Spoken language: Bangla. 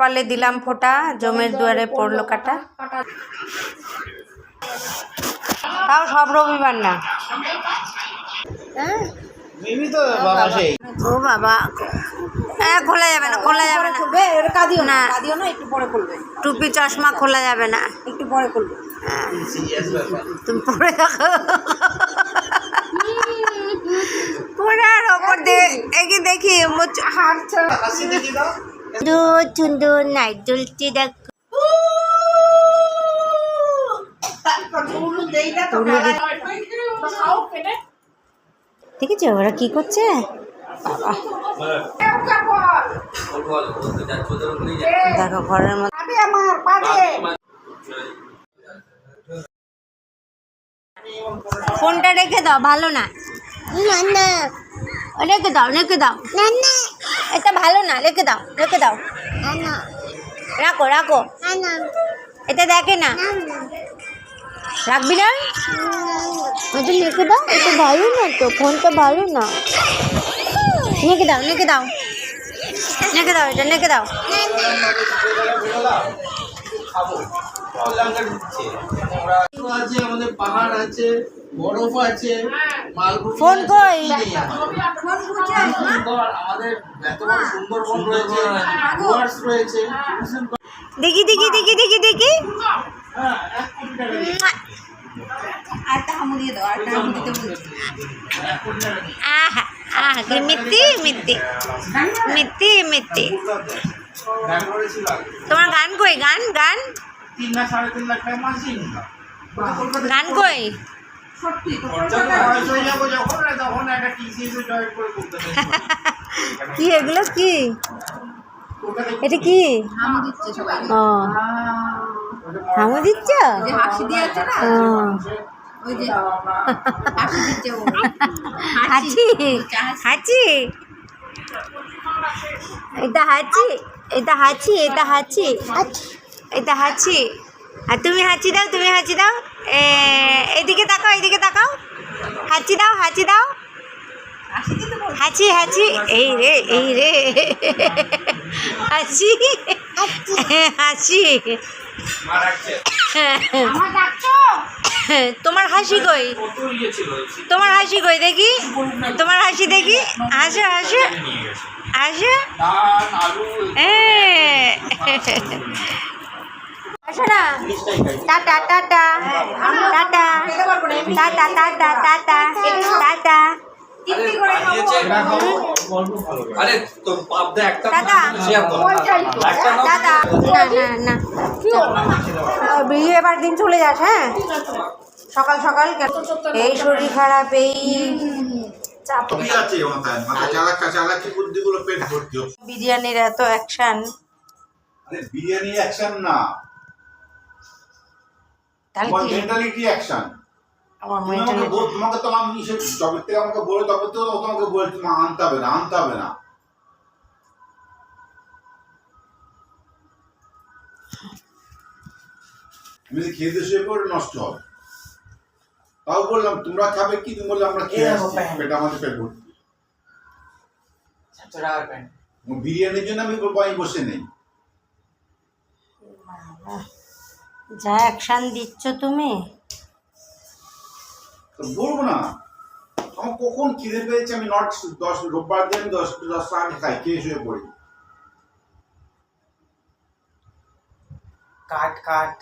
পারলে দিলাম ফোঁটা জমের দুয়ারে পড়ল কাটা। তাও সব রবিবার না। হ্যাঁ? মিমি তো বাবা সেই। ও বাবা। হ্যাঁ খোলা যাবে না খোলা যাবে না। খুলবে? এটা কাঁদিও না। কাঁদিও না একটু পরে খুলবে। টুপি চশমা খোলা যাবে না। একটু পরে খুলবে। তুমি পরে দেখো। পুরার ওপর দিয়ে একে দেখি হাঁটছে। সুন্দর সুন্দর নাইট দেখ। দেখেছ? ওরা কি করছে? দেখো ঘরের মধ্যে ফোনটা রেখে দাও ভালো না। রেখে দাও রেখে দাও। এটা ভালো না রেখে দাও রেখে দাও। রাখো রাখো। এটা দেখে না। রাখবি না? রেখে দাও এটা ভালো না তো ফোনটা ভালো না। রেখে দাও নেকে দাও। রেখে দাও এটা রেখে দাও। দেখি দেখি দেখি দেখি দেখি। হামু দিয়ে দাও হামু দিতে বলছি। আহা আহা কি মিত্তি মিত্তি মিত্তি মিত্তি ব্যাঙ্গালোরে তোমার গান কই? গান গান? গান কই? কি এগুলো কি? এটা কি? হামু দিচ্ছে সবাই। ও। হামু দিচ্ছ? হাসি দিয়ে না? ওই যে হাসি দিচ্ছে এটা হাঁচি? এটা হাঁচি? এটা হাঁচি? এটা হাঁচি? আর তুমি হাঁচি দাও তুমি হাঁচি দাও। এ, এদিকে তাকাও এদিকে তাকাও। হাঁচি দাও হাঁচি দাও। হাঁচি হাঁচি। এই রে এই রে। হাঁচি। হাঁচি? রাখছে। আমার তোমার হাসি কই? তোমার হাসি কই দেখি? তোমার হাসি দেখি। হাসো ধান, আলু, এ আসো না। Tata tata. Tata. Tata tata tata. Tata. দাদা। টাটা। না না না। দিন চলে যাস হ্যাঁ? সকাল সকাল এই শরীর খারাপ এই বিরিয়ানির এত অ্যাকশন বিরিয়ানি অ্যাকশন না। তাহলে মেন্টালিটি অ্যাকশন আমার তুমি আমাকে মেন্টালিটি তোমাকে তো আমি সে জবের থেকে আমাকে বলে তবে তো তোমাকে বলে তুমি আনতে হবে না আনতে হবে না। তুমি যদি খেয়ে শুয়ে পড়ে নষ্ট হবে। তাও বললাম তোমরা খাবে কি? তুমি বললে আমরা খেয়ে আসছি। পেট আমাদের পেট ভর্তি। বিরিয়ানির জন্য আমি আমি বসে নেই। যা অ্যাকশন দিচ্ছ তুমি। তো বলব না। আমার কখন খিদে পেয়েছে আমি নট দশ রোববার দিন আমি দশ দশটা আগে খাই খেয়ে শুয়ে পড়ি। কাট কাট।